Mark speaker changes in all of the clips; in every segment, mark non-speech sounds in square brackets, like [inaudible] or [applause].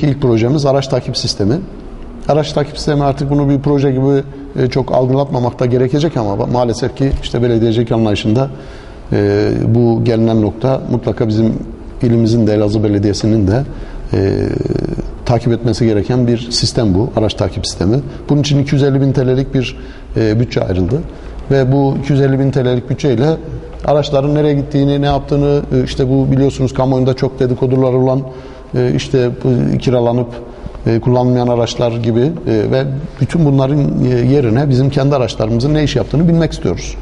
Speaker 1: bugünkü ilk projemiz araç takip sistemi. Araç takip sistemi artık bunu bir proje gibi e, çok algılatmamakta gerekecek ama maalesef ki işte belediyecilik anlayışında e, bu gelinen nokta mutlaka bizim ilimizin de Elazığ Belediyesi'nin de e, takip etmesi gereken bir sistem bu. Araç takip sistemi. Bunun için 250 bin TL'lik bir bütçe ayrıldı. Ve bu 250 bin TL'lik bütçeyle araçların nereye gittiğini, ne yaptığını işte bu biliyorsunuz kamuoyunda çok dedikodular olan işte bu kiralanıp e, kullanılmayan araçlar gibi e, ve bütün bunların e, yerine bizim kendi araçlarımızın ne iş yaptığını bilmek istiyoruz.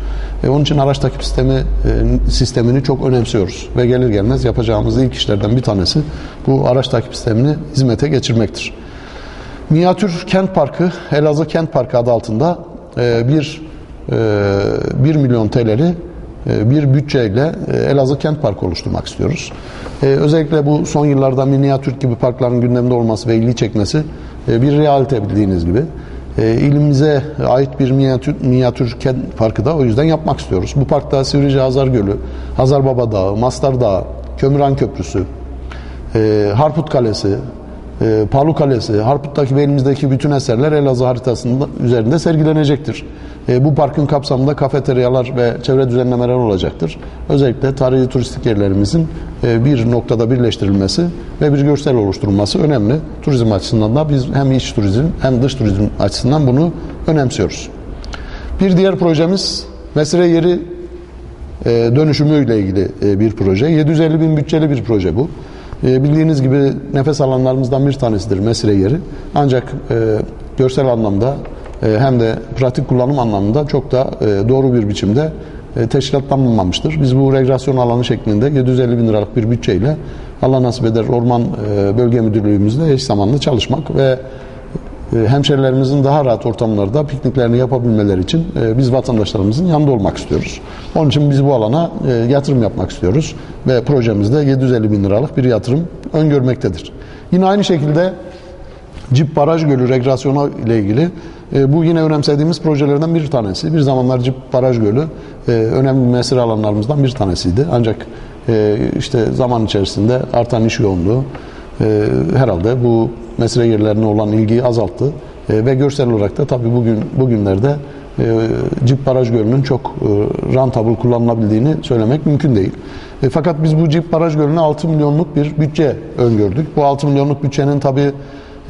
Speaker 1: E, onun için araç takip sistemi e, sistemini çok önemsiyoruz ve gelir gelmez yapacağımız ilk işlerden bir tanesi bu araç takip sistemini hizmete geçirmektir. Minyatür Kent Parkı, Elazığ Kent Parkı adı altında e, bir e, 1 milyon TL'li e, bir bütçeyle e, Elazığ Kent Parkı oluşturmak istiyoruz. E, Özellikle bu son yıllarda minyatür gibi parkların gündemde olması ve ilgi çekmesi e, bir realite bildiğiniz gibi. E, İlimize ait bir minyatür, minyatür kent parkı da o yüzden yapmak istiyoruz. Bu parkta Sivrice Hazar Gölü, Hazarbaba Dağı, Mastar Dağı, Kömüren Köprüsü, e, Harput Kalesi, e, Palu Kalesi, Harput'taki ve elimizdeki bütün eserler Elazığ haritasında üzerinde sergilenecektir. E, bu parkın kapsamında kafeteryalar ve çevre düzenlemeler olacaktır. Özellikle tarihi turistik yerlerimizin e, bir noktada birleştirilmesi ve bir görsel oluşturulması önemli. Turizm açısından da biz hem iç turizm hem dış turizm açısından bunu önemsiyoruz. Bir diğer projemiz mesire yeri e, dönüşümüyle ilgili e, bir proje. 750 bin bütçeli bir proje bu. E, bildiğiniz gibi nefes alanlarımızdan bir tanesidir mesire yeri. Ancak e, görsel anlamda e, hem de pratik kullanım anlamında çok da e, doğru bir biçimde e, teşkilatlanmamıştır. Biz bu regülasyon alanı şeklinde 750 bin liralık bir bütçeyle Allah nasip eder Orman e, Bölge Müdürlüğümüzle eş zamanlı çalışmak ve hemşerilerimizin daha rahat ortamlarda pikniklerini yapabilmeleri için e, biz vatandaşlarımızın yanında olmak istiyoruz. Onun için biz bu alana e, yatırım yapmak istiyoruz ve projemizde 750 bin liralık bir yatırım öngörmektedir. Yine aynı şekilde Cip Baraj Gölü regülasyonu ile ilgili e, bu yine önemsediğimiz projelerden bir tanesi. Bir zamanlar Cip Baraj Gölü önemli mesire alanlarımızdan bir tanesiydi. Ancak işte zaman içerisinde artan iş yoğunluğu e, herhalde bu mesire yerlerine olan ilgiyi azalttı. E, ve görsel olarak da tabii bugün bugünlerde e, Cip Baraj Gölü'nün çok e, rentable kullanılabildiğini söylemek mümkün değil. E, fakat biz bu Cip Baraj Gölü'ne 6 milyonluk bir bütçe öngördük. Bu 6 milyonluk bütçenin tabii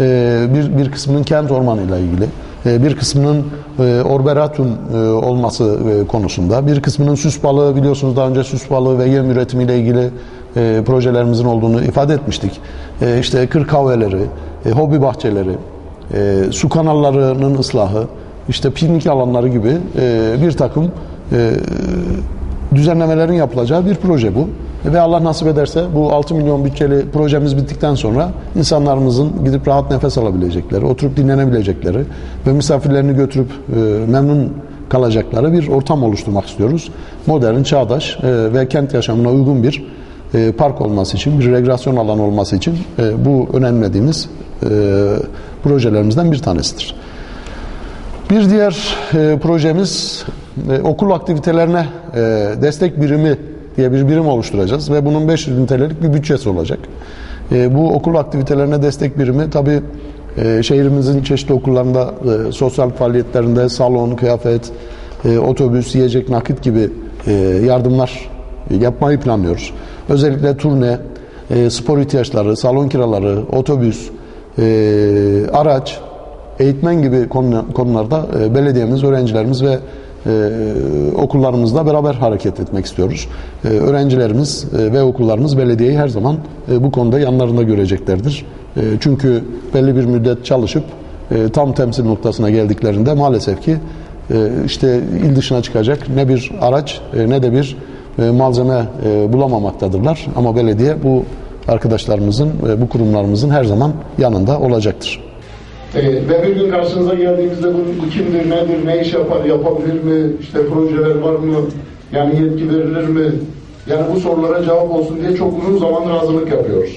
Speaker 1: e, bir, bir kısmının kent ormanıyla ilgili, e, bir kısmının e, orberatun e, olması e, konusunda, bir kısmının süs balığı biliyorsunuz daha önce süs balığı ve yem üretimiyle ilgili e, projelerimizin olduğunu ifade etmiştik. E, işte kır kahveleri, e, hobi bahçeleri, e, su kanallarının ıslahı, işte piknik alanları gibi e, bir takım e, düzenlemelerin yapılacağı bir proje bu. Ve Allah nasip ederse bu 6 milyon bütçeli projemiz bittikten sonra insanlarımızın gidip rahat nefes alabilecekleri, oturup dinlenebilecekleri ve misafirlerini götürüp e, memnun kalacakları bir ortam oluşturmak istiyoruz. Modern, çağdaş e, ve kent yaşamına uygun bir e, park olması için, bir regülasyon alanı olması için e, bu önemlediğimiz e, projelerimizden bir tanesidir. Bir diğer e, projemiz e, okul aktivitelerine e, destek birimi diye bir birim oluşturacağız ve bunun 500 bin TL'lik bir bütçesi olacak. E, bu okul aktivitelerine destek birimi tabi e, şehrimizin çeşitli okullarında e, sosyal faaliyetlerinde salon, kıyafet, e, otobüs, yiyecek, nakit gibi e, yardımlar yapmayı planlıyoruz. Özellikle turne, e, spor ihtiyaçları, salon kiraları, otobüs, e, araç, eğitmen gibi konu- konularda e, belediyemiz, öğrencilerimiz ve e, okullarımızla beraber hareket etmek istiyoruz. E, öğrencilerimiz e, ve okullarımız belediyeyi her zaman e, bu konuda yanlarında göreceklerdir. E, çünkü belli bir müddet çalışıp e, tam temsil noktasına geldiklerinde maalesef ki e, işte il dışına çıkacak ne bir araç e, ne de bir malzeme e, bulamamaktadırlar. Ama belediye bu arkadaşlarımızın ve bu kurumlarımızın her zaman yanında olacaktır.
Speaker 2: Ee, ve bir gün karşınıza geldiğimizde bu, bu kimdir, nedir, ne iş yapar, yapabilir mi, işte projeler var mı, yani yetki verilir mi? Yani bu sorulara cevap olsun diye çok uzun zamandır hazırlık yapıyoruz.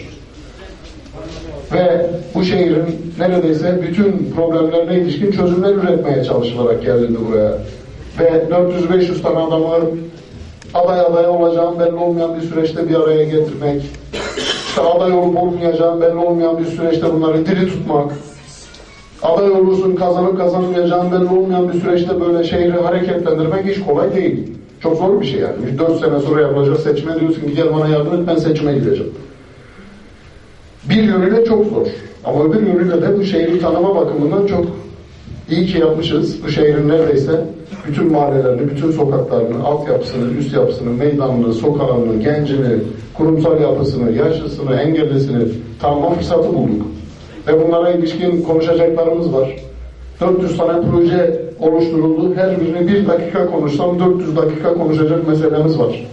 Speaker 2: Ve bu şehrin neredeyse bütün problemlerine ilişkin çözümler üretmeye çalışılarak gelindi buraya. Ve 400-500 tane adamı aday adaya olacağım belli olmayan bir süreçte bir araya getirmek,
Speaker 1: işte aday olup olmayacağın belli olmayan bir süreçte bunları diri tutmak, aday olursun kazanıp kazanmayacağın belli olmayan bir süreçte böyle şehri hareketlendirmek hiç kolay değil. Çok zor bir şey yani. 4 sene sonra yapılacak seçime diyorsun ki gel bana yardım et ben seçime gideceğim. Bir yönüyle çok zor. Ama öbür yönüyle de bu şehri tanıma bakımından çok iyi ki yapmışız. Bu şehrin neredeyse bütün mahallelerini, bütün sokaklarını, altyapısını, üst yapısını, meydanını, sokağını, gencini, kurumsal yapısını, yaşlısını, engellisini tanıma fırsatı bulduk. Ve bunlara ilişkin konuşacaklarımız var. 400 tane proje oluşturuldu. Her birini bir dakika konuşsam 400 dakika konuşacak meselemiz var.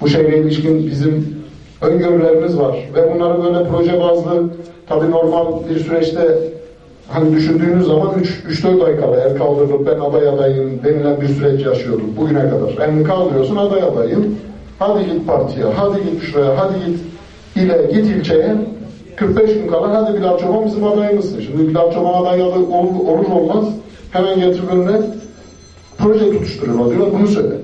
Speaker 1: Bu şehre ilişkin bizim öngörülerimiz var. Ve bunları böyle proje bazlı tabii normal bir süreçte hani düşündüğünüz zaman 3-4 ay kala el kaldırılıp ben aday adayım denilen bir süreç yaşıyorduk bugüne kadar. Elini kaldırıyorsun aday adayım. Hadi git partiye, hadi git şuraya, hadi git ile, git ilçeye. 45 gün kala hadi Bilal Çoban bizim adayımızsın. Şimdi Bilal Çoban aday olur, olur olmaz hemen getirip önüne proje tutuşturuyorlar diyorlar bunu söyle.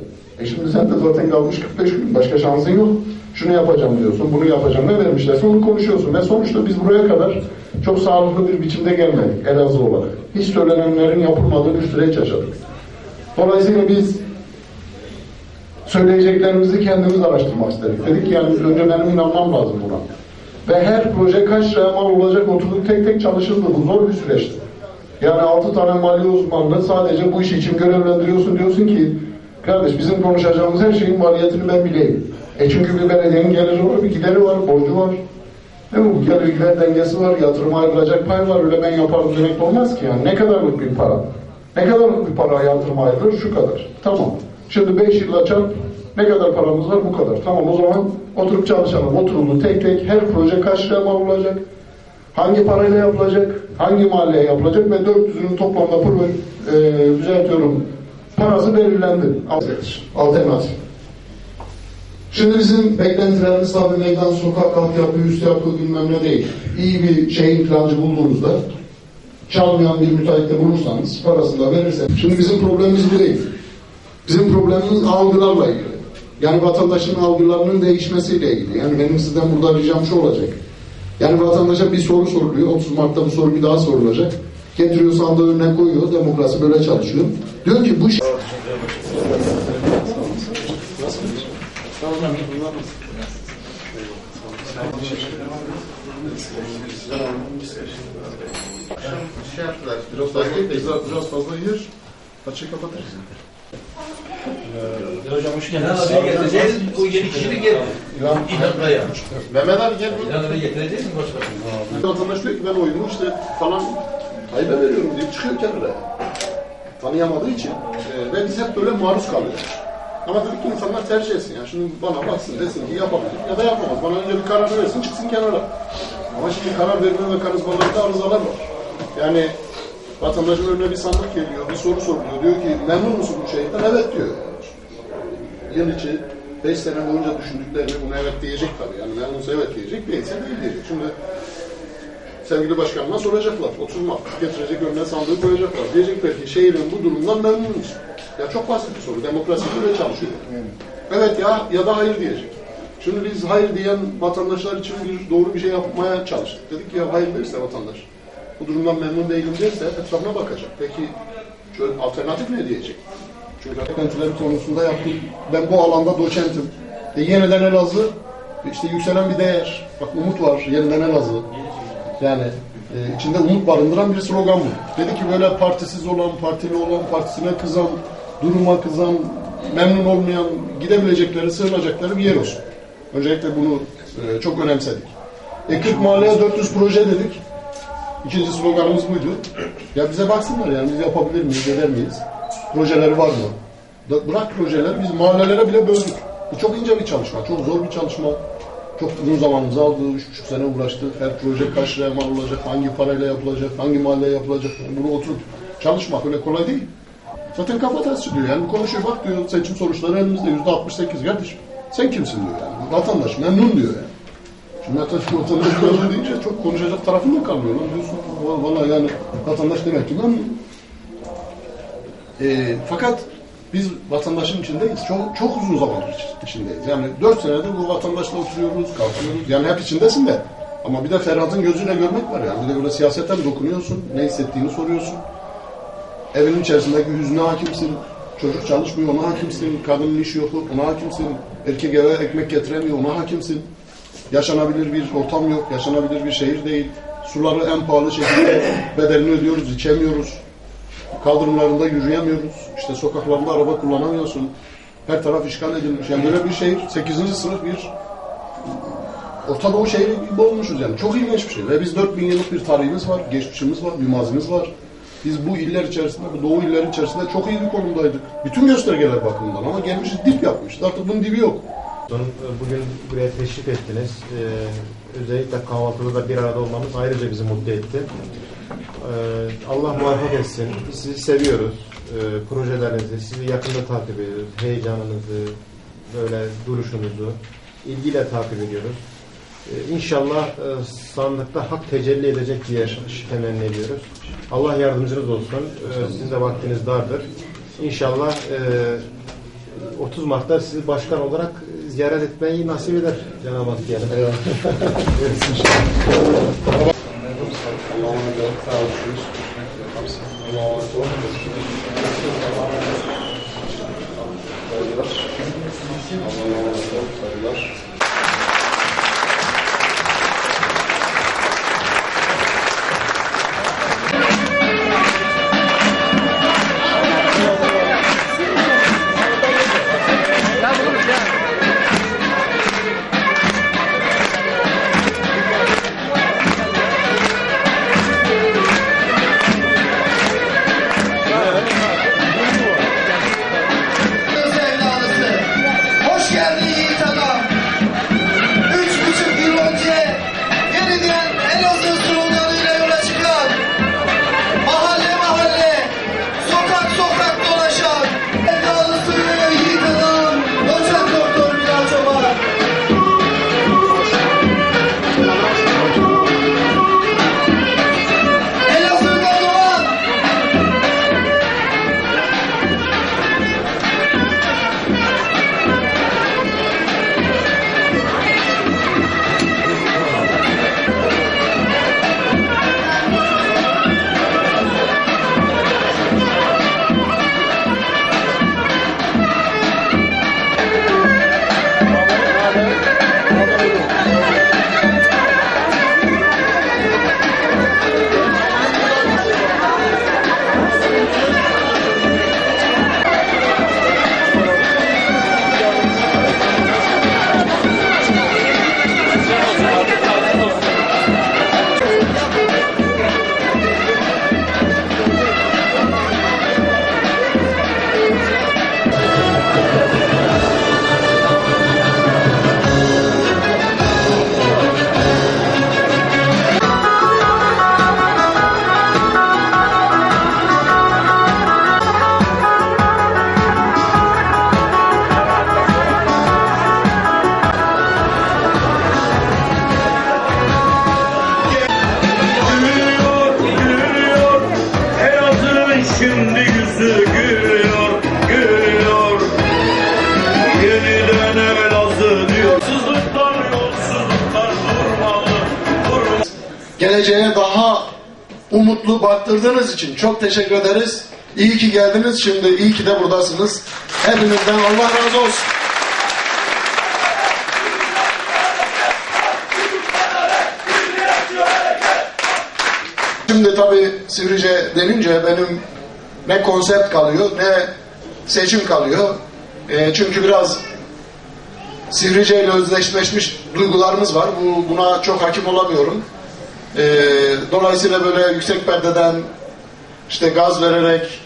Speaker 1: E şimdi sen de zaten kalmış 45 gün başka şansın yok. Şunu yapacağım diyorsun, bunu yapacağım. Ne vermişlerse onu konuşuyorsun. Ve sonuçta biz buraya kadar çok sağlıklı bir biçimde gelmedik Elazığ olarak. Hiç söylenenlerin yapılmadığı bir süreç yaşadık. Dolayısıyla biz söyleyeceklerimizi kendimiz araştırmak istedik. Dedik ki yani önce benim inanmam lazım buna. Ve her proje kaç liraya mal olacak oturduk tek tek çalışıldı. Bu zor bir süreçti. Yani altı tane mali uzmanını sadece bu iş için görevlendiriyorsun diyorsun ki kardeş bizim konuşacağımız her şeyin maliyetini ben bileyim. E çünkü bir belediyenin geliri var, bir gideri var, borcu var. Bu gelir gider dengesi var, yatırıma ayrılacak pay var. Öyle ben yaparım demek de olmaz ki yani. Ne kadarlık bir para? Ne kadarlık bir para yatırıma ayrılır? Şu kadar. Tamam. Şimdi 5 yılla çarp ne kadar paramız var? Bu kadar. Tamam o zaman oturup çalışalım. Oturuldu tek tek her proje kaç liraya mal olacak? Hangi parayla yapılacak? Hangi mahalleye yapılacak? Ve 400'ünün toplamda proje, e, düzeltiyorum parası belirlendi. Alternatif. Şimdi bizim beklentilerimiz tabii meydan, sokak, altyapı, üst yapı bilmem ne değil. İyi bir şehir plancı bulduğunuzda çalmayan bir müteahhitte bulursanız parasını da verirseniz. Şimdi bizim problemimiz bu değil. Bizim problemimiz algılarla ilgili. Yani vatandaşın algılarının değişmesiyle ilgili. Yani benim sizden burada ricam şu olacak. Yani vatandaşa bir soru soruluyor. 30 Mart'ta bu soru bir daha sorulacak. Getiriyor sandığı önüne koyuyor. Demokrasi böyle çalışıyor. Diyor ki bu şey-
Speaker 3: şey yaptılar. Biraz fazla, biraz, biraz fazla yer. Açık kapatırız.
Speaker 4: Hocam hoş geldiniz. Abiye getireceğiz. O yedi kişilik yer. İlhan Bey'e.
Speaker 3: Mehmet abi gel.
Speaker 4: İlhan abiye getireceğiz mi başkanım?
Speaker 3: Vatandaş diyor ki ben oyumu işte falan haybe veriyorum diye çıkıyor kenara. Tanıyamadığı için. Ee, ve biz hep böyle maruz kalıyoruz. Ama dedik ki insanlar tercih etsin. Yani şimdi bana baksın desin ki yapabilir ya da yapamaz. Bana önce bir karar versin çıksın kenara. Ama şimdi karar verme mekanizmalarında arızalar var. Yani vatandaşın önüne bir sandık geliyor, bir soru soruluyor. Diyor ki memnun musun bu şeyden? Evet diyor. yıl içi 5 sene boyunca düşündüklerini buna evet diyecek tabii. Yani memnunsa evet diyecek, değilse değil diyecek. Şimdi sevgili başkanına soracaklar. 30 Mart getirecek önüne sandığı koyacaklar. Diyecekler ki şehrin bu durumdan memnun musun? Ya çok basit bir soru. Demokrasi böyle çalışıyor. Evet ya ya da hayır diyecek. Şimdi biz hayır diyen vatandaşlar için bir doğru bir şey yapmaya çalıştık. Dedik ki ya hayır derse vatandaş. Bu durumdan memnun değilim derse etrafına bakacak. Peki şöyle alternatif ne diyecek? Çünkü beklentileri konusunda yaptım. Ben bu alanda doçentim. E, yeniden Elazığ işte yükselen bir değer. Bak umut var. Yeniden Elazığ. Yani e, içinde umut barındıran bir slogan bu. Dedi ki böyle partisiz olan, partili olan, partisine kızan, duruma kızan, memnun olmayan, gidebilecekleri, sığınacakları bir yer olsun. Öncelikle bunu e, çok önemsedik. E 40 mahalleye 400 proje dedik. İkinci sloganımız buydu. Ya bize baksınlar yani biz yapabilir miyiz, eder miyiz? Projeleri var mı? Da- Bırak projeleri biz mahallelere bile böldük. Bu çok ince bir çalışma, çok zor bir çalışma. Çok uzun zamanımızı aldı, üç buçuk sene uğraştık. Her proje kaç liraya mal olacak, hangi parayla yapılacak, hangi mahalleye yapılacak. Bunu oturup çalışmak öyle kolay değil. Zaten kafa tersi diyor yani konuşuyor bak diyor seçim sonuçları elimizde yüzde 68 kardeşim. Sen kimsin diyor yani. Vatandaş memnun diyor yani. Şimdi vatandaş, vatandaş [laughs] memnun deyince çok konuşacak tarafın da kalmıyor. Lan diyorsun valla yani vatandaş demek ki memnun. E, fakat Biz vatandaşın içindeyiz. Çok çok uzun zamandır iç- içindeyiz. Yani dört senedir bu vatandaşla oturuyoruz, kalkıyoruz. Yani hep içindesin de. Ama bir de Ferhat'ın gözüyle görmek var yani. Bir de böyle siyasetten dokunuyorsun, ne hissettiğini soruyorsun. Evinin içerisindeki hüznüne hakimsin. Çocuk çalışmıyor, ona hakimsin. Kadının işi yok, ona hakimsin. Erkek eve ekmek getiremiyor, ona hakimsin. Yaşanabilir bir ortam yok, yaşanabilir bir şehir değil. Suları en pahalı şekilde bedelini ödüyoruz, içemiyoruz. Kaldırımlarında yürüyemiyoruz. İşte sokaklarda araba kullanamıyorsun. Her taraf işgal edilmiş. Yani böyle bir şehir, 8. sınıf bir Orta Doğu şehri gibi olmuşuz yani. Çok ilginç bir şey. Ve biz 4000 yıllık bir tarihimiz var, geçmişimiz var, bir var. Biz bu iller içerisinde, bu doğu illerin içerisinde çok iyi bir konumdaydık. Bütün göstergeler bakımından ama gelmişiz dip yapmışız. Artık bunun dibi yok.
Speaker 5: Son- Bugün buraya teşrif ettiniz. Ee, özellikle kahvaltıda da bir arada olmamız ayrıca bizi mutlu etti. Ee, Allah muvaffak etsin. Sizi seviyoruz. Ee, projelerinizi, sizi yakında takip ediyoruz. Heyecanınızı, böyle duruşunuzu ilgiyle takip ediyoruz. Ee, İnşallah e, sandıkta hak tecelli edecek diye temenni ediyoruz. Allah yardımcınız olsun. Ee, sizin de vaktiniz dardır. İnşallah e, 30 Mart'ta sizi başkan olarak ziyaret etmeyi nasip eder Cenab-ı Hak diyelim.
Speaker 6: evladısı.
Speaker 1: Geleceğe daha umutlu baktırdığınız için çok teşekkür ederiz. İyi ki geldiniz şimdi, iyi ki de buradasınız. Hepinizden Allah razı olsun. Şimdi tabii Sivrice denince benim ne konsept kalıyor ne seçim kalıyor. E, çünkü biraz Sivrice ile özdeşleşmiş duygularımız var. Bu, buna çok hakim olamıyorum. E, dolayısıyla böyle yüksek perdeden işte gaz vererek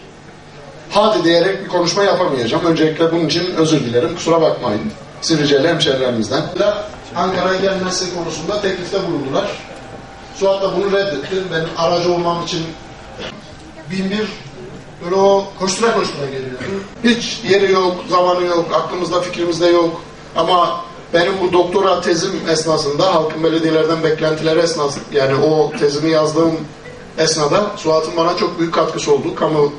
Speaker 1: hadi diyerek bir konuşma yapamayacağım. Öncelikle bunun için özür dilerim. Kusura bakmayın. Sivrice'li hemşerilerimizden. Ankara'ya gelmesi konusunda teklifte bulundular. Suat da bunu reddetti. Ben aracı olmam için bin bir böyle o koştura koştura geliyordu. Hiç yeri yok, zamanı yok, aklımızda fikrimizde yok. Ama benim bu doktora tezim esnasında halkın belediyelerden beklentileri esnasında yani o tezimi yazdığım esnada Suat'ın bana çok büyük katkısı oldu kamu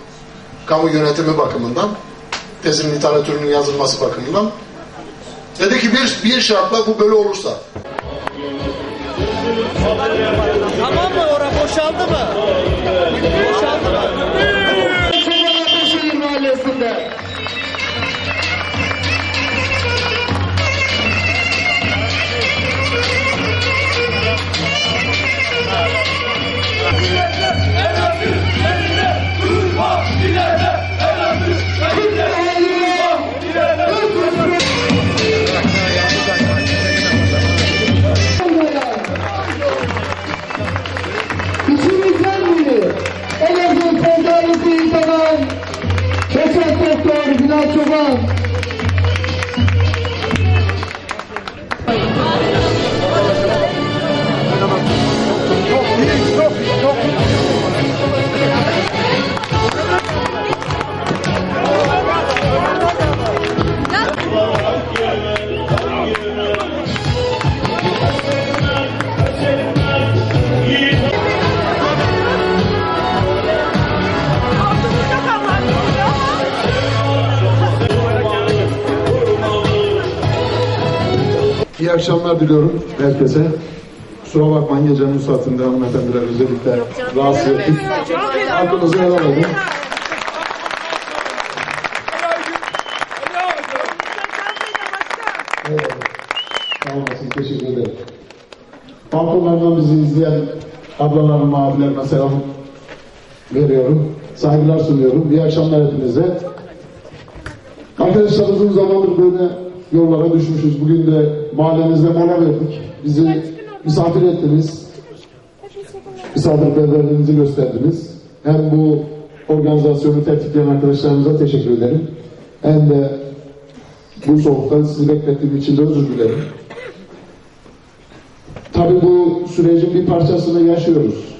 Speaker 1: kamu yönetimi bakımından.
Speaker 3: tezin literatürünün yazılması bakımından. Dedi ki bir, bir şartla bu böyle olursa.
Speaker 6: Tamam mı? Ora boşaldı mı? Boşaldı mı? Keşef Doktor Bilal Çoban
Speaker 1: İyi akşamlar diliyorum herkese. Kusura bakmayın gecenin saatinde hanımefendiler özellikle rahatsız ettik. Hakkınızı helal edin. Evet. Olasın, teşekkür ederim. Balkonlardan bizi izleyen ablalarıma, abilerime selam veriyorum. Saygılar sunuyorum. İyi akşamlar hepinize. Arkadaşlar uzun zamandır böyle yollara düşmüşüz. Bugün de mahallenizde mola verdik. Bizi misafir ettiniz. Misafirperverliğinizi gösterdiniz. Hem bu organizasyonu tertipleyen arkadaşlarımıza teşekkür ederim. Hem de bu soğukta sizi beklettiğim için de özür dilerim. Tabii bu sürecin bir parçasını yaşıyoruz.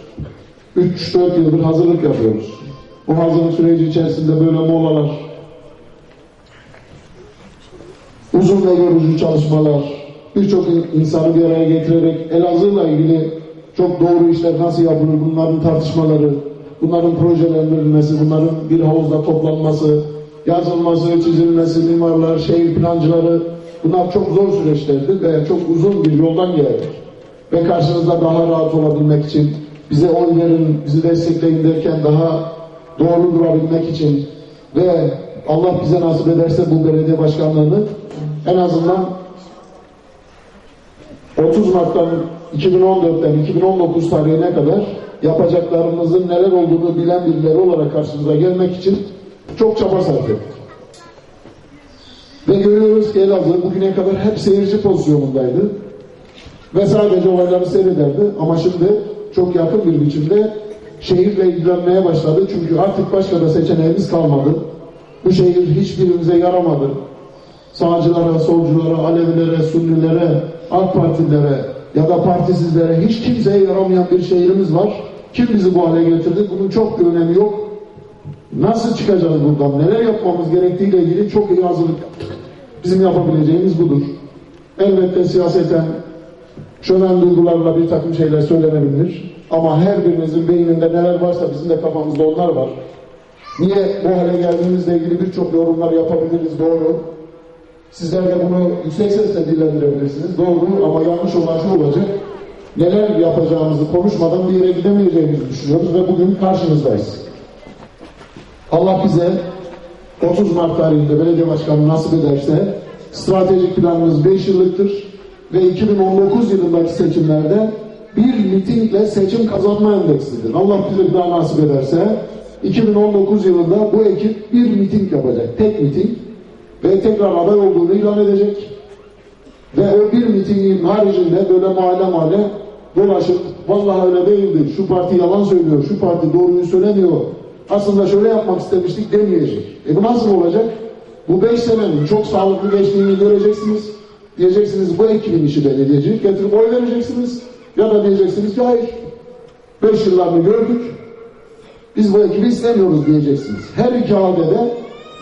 Speaker 1: 3-4 yıldır hazırlık yapıyoruz. Bu hazırlık süreci içerisinde böyle molalar, uzun ve yorucu çalışmalar, birçok insanı bir araya getirerek Elazığ'la ilgili çok doğru işler nasıl yapılır, bunların tartışmaları, bunların projelendirilmesi, bunların bir havuzda toplanması, yazılması, çizilmesi, mimarlar, şehir plancıları, bunlar çok zor süreçlerdi ve çok uzun bir yoldan geldik. Ve karşınızda daha rahat olabilmek için, bize oy verin, bizi destekleyin derken daha doğru durabilmek için ve Allah bize nasip ederse bu belediye başkanlığını en azından 30 Mart'tan 2014'ten 2019 tarihine kadar yapacaklarımızın neler olduğunu bilen birileri olarak karşınıza gelmek için çok çaba sarf ettik. Ve görüyoruz ki Elazığ bugüne kadar hep seyirci pozisyonundaydı. Ve sadece olayları seyrederdi. Ama şimdi çok yakın bir biçimde şehirle ilgilenmeye başladı. Çünkü artık başka da seçeneğimiz kalmadı. Bu şehir hiçbirimize yaramadı. Sağcılara, solculara, Alevilere, Sünnilere, AK Partilere ya da partisizlere hiç kimseye yaramayan bir şehrimiz var. Kim bizi bu hale getirdi? Bunun çok bir önemi yok. Nasıl çıkacağız buradan? Neler yapmamız gerektiğiyle ilgili çok iyi hazırlık yaptık. Bizim yapabileceğimiz budur. Elbette siyaseten şöven duygularla bir takım şeyler söylenebilir. Ama her birinizin beyninde neler varsa bizim de kafamızda onlar var. Niye bu hale geldiğimizle ilgili birçok yorumlar yapabiliriz doğru. Sizler de bunu yüksek sesle dillendirebilirsiniz. Doğru ama yanlış olan şu olacak. Neler yapacağımızı konuşmadan bir yere gidemeyeceğimizi düşünüyoruz ve bugün karşınızdayız. Allah bize 30 Mart tarihinde belediye başkanı nasip ederse stratejik planımız 5 yıllıktır ve 2019 yılındaki seçimlerde bir mitingle seçim kazanma endeksidir. Allah bize daha nasip ederse 2019 yılında bu ekip bir miting yapacak. Tek miting ve tekrar aday olduğunu ilan edecek. Ve o bir mitingin haricinde böyle mahalle mahalle dolaşıp vallahi öyle değildi, şu parti yalan söylüyor, şu parti doğruyu söylemiyor, aslında şöyle yapmak istemiştik demeyecek. E bu nasıl olacak? Bu beş senenin çok sağlıklı geçtiğini göreceksiniz. Diyeceksiniz bu ekibin işi belediyecilik. Getirip oy vereceksiniz. Ya da diyeceksiniz ki hayır. Beş yıllarını gördük. Biz bu ekibi istemiyoruz diyeceksiniz. Her iki halde de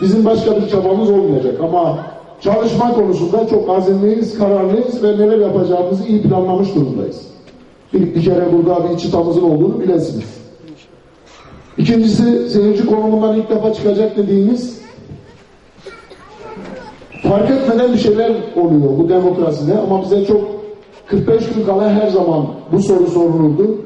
Speaker 1: bizim başka bir çabamız olmayacak. Ama çalışma konusunda çok azimliyiz, kararlıyız ve neler yapacağımızı iyi planlamış durumdayız. Bir, bir kere burada bir çıtamızın olduğunu bilesiniz. İkincisi seyirci konumundan ilk defa çıkacak dediğimiz fark etmeden bir şeyler oluyor bu demokraside ama bize çok 45 gün kala her zaman bu soru sorulurdu.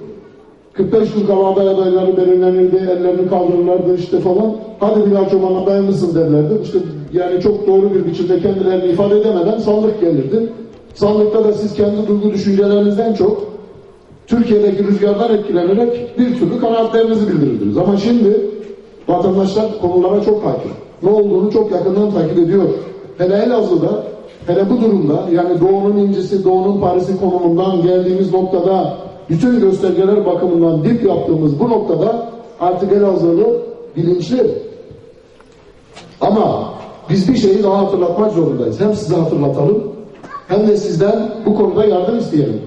Speaker 1: 45 gün kala aday adayları belirlenirdi, ellerini kaldırırlardı işte falan. Hadi Bilal Çoban aday mısın derlerdi. İşte yani çok doğru bir biçimde kendilerini ifade edemeden sandık gelirdi. Sandıkta da siz kendi duygu düşüncelerinizden çok Türkiye'deki rüzgardan etkilenerek bir türlü kanaatlerinizi bildirirdiniz. Ama şimdi vatandaşlar konulara çok hakim. Ne olduğunu çok yakından takip ediyor. Hele Elazığ'da, hele bu durumda yani Doğu'nun incisi, Doğu'nun Paris'i konumundan geldiğimiz noktada bütün göstergeler bakımından dip yaptığımız bu noktada artık Elazığlı bilinçli. Ama biz bir şeyi daha hatırlatmak zorundayız. Hem size hatırlatalım hem de sizden bu konuda yardım isteyelim.